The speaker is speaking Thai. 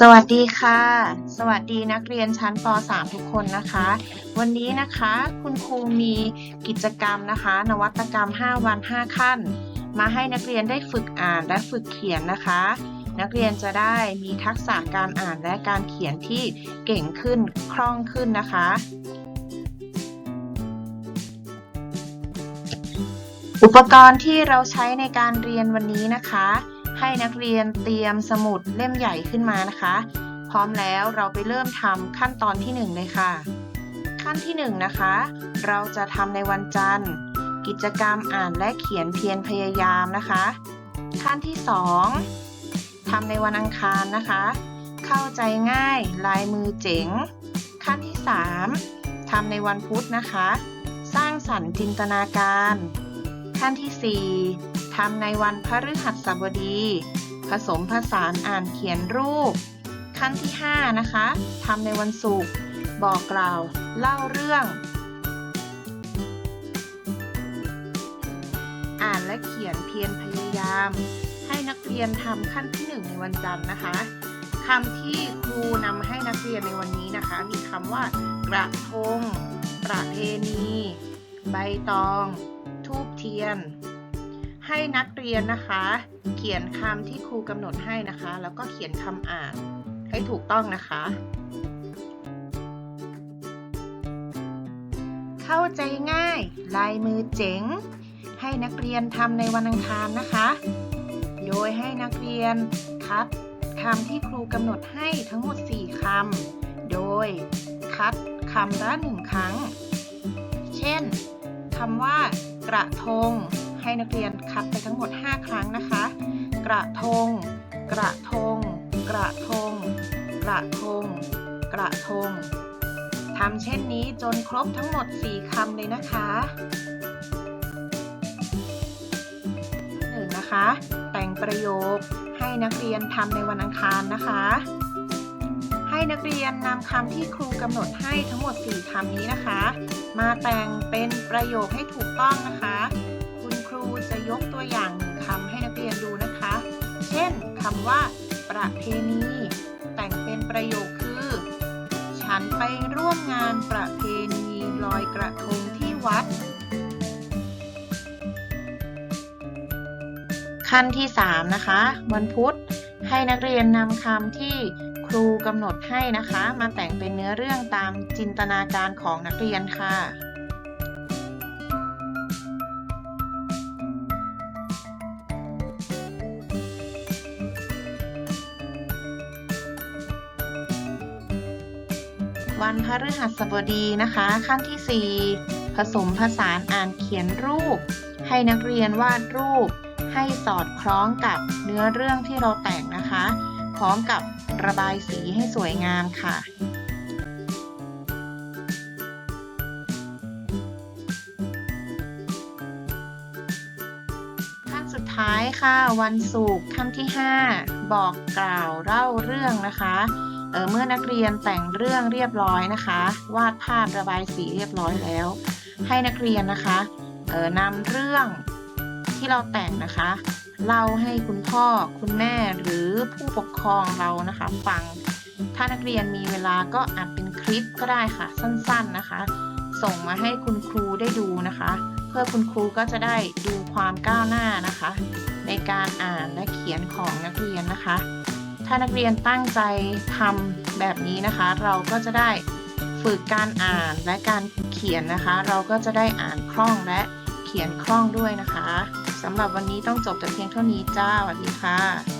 สวัสดีค่ะ สวัสดีนักเรียนชั้นป .3 ทุกคนนะคะ วันนี้นะคะคุณครูมีกิจกรรมนะคะ นวัตกรรม 5 วัน 5 ขั้น มาให้นักเรียนได้ฝึกอ่านและฝึกเขียนนะคะ นักเรียนจะได้มีทักษะการอ่านและการเขียนที่เก่งขึ้นคล่องขึ้นนะคะ อุปกรณ์ที่เราใช้ในการเรียนวันนี้นะคะ ให้นักเรียนเตรียมสมุดเล่มใหญ่ขึ้นมานะคะ พร้อมแล้วเราไปเริ่มทำขั้นตอนที่ 1 เลยค่ะ ขั้นที่1นะคะ เราจะทำในวันจันทร์ กิจกรรมอ่านและเขียนเพียรพยายามนะคะ ขั้นที่ 2ทำในวันอังคารนะคะ เข้าใจง่ายลายมือเจ๋ง ขั้นที่ 3ทำในวันพุธนะคะ สร้างสรรค์จินตนาการ ขั้นที่ 4ทำในวันพฤหัสบดี ผสมผสานอ่านเขียนรูป ขั้นที่ 5 นะคะทำในวันศุกร์บอกกล่าว เล่าเรื่อง อ่านและเขียนเพียรพยายาม ให้นักเรียนทำขั้นที่ 1 ในวันจันทร์นะคะคำที่ครูนำให้นักเรียนในวันนี้นะคะ มีคำว่ากระทง ประเพณี ใบตอง เทียน ให้นักเรียนนะคะ เขียนคำที่ครูกำหนดให้นะคะ แล้วก็เขียนคำอ่านให้ถูกต้องนะคะ เข้าใจง่าย ลายมือเจ๋ง ให้นักเรียนทำในวันอังคารนะคะ โดยให้นักเรียนคัดคำที่ครูกำหนดให้ทั้งหมด 4คำโดยคัดคำละหนึ่งครั้ง เช่น คำว่ากระทง ให้นักเรียนคัดไปทั้งหมด 5 ครั้งนะคะ กระทง กระทง กระทง กระทง กระทงทำเช่นนี้จนครบทั้งหมด 4คำเลยนะคะหนึ่งนะคะ แต่งประโยคให้นักเรียนทำในวันอังคารนะคะ ให้นักเรียนนำคำที่ครูกำหนดให้ทั้งหมด 4คำนี้นะคะ มาแต่งเป็นประโยคให้ถูกต้องนะคะ คุณครูจะยกตัวอย่างหนึ่งคำให้นักเรียนดูนะคะ เช่นคำว่า ประเพณี แต่งเป็นประโยคคือ ฉันไปร่วมงานประเพณีลอยกระทงที่วัดขั้นที่ 3 นะคะ วันพุธ ให้นักเรียนนำคำที่ครูกำหนดให้นะคะ มาแต่งเป็นเนื้อเรื่องตามจินตนาการของนักเรียนค่ะ วันพฤหัสบดีนะคะ ขั้นที่ 4 ผสมผสานอ่านเขียนรูป ให้นักเรียนวาดรูป ให้สอดคล้องกับเนื้อเรื่องที่เราแต่งนะคะ พร้อมกับระบายสีให้สวยงามค่ะขั้นสุดท้ายค่ะวันศุกร์ขั้นที่ 5 บอกกล่าวเล่าเรื่องนะคะเออเมื่อนักเรียนแต่งเรื่องเรียบร้อยนะคะ วาดภาพระบายสีเรียบร้อยแล้ว ให้นักเรียนนะคะเออนำเรื่อง ที่เราแต่งนะคะเล่าให้คุณพ่อคุณแม่หรือผู้ปกครองเรานะคะ ฟัง ถ้านักเรียนมีเวลาก็อัดเป็นคลิปก็ได้ค่ะ สั้นๆนะคะ ส่งมาให้คุณครูได้ดูนะคะ เพื่อคุณครูก็จะได้ดูความก้าวหน้านะคะ ในการอ่านและเขียนของนักเรียนนะคะ ถ้านักเรียนตั้งใจทำแบบนี้นะคะ เราก็จะได้ฝึกการอ่านและการเขียนนะคะ เราก็จะได้อ่านคล่องและเขียนคล่องด้วยนะคะ สำหรับวันนี้ต้องจบแต่เพียงเท่านี้จ้าสวัสดีค่ะ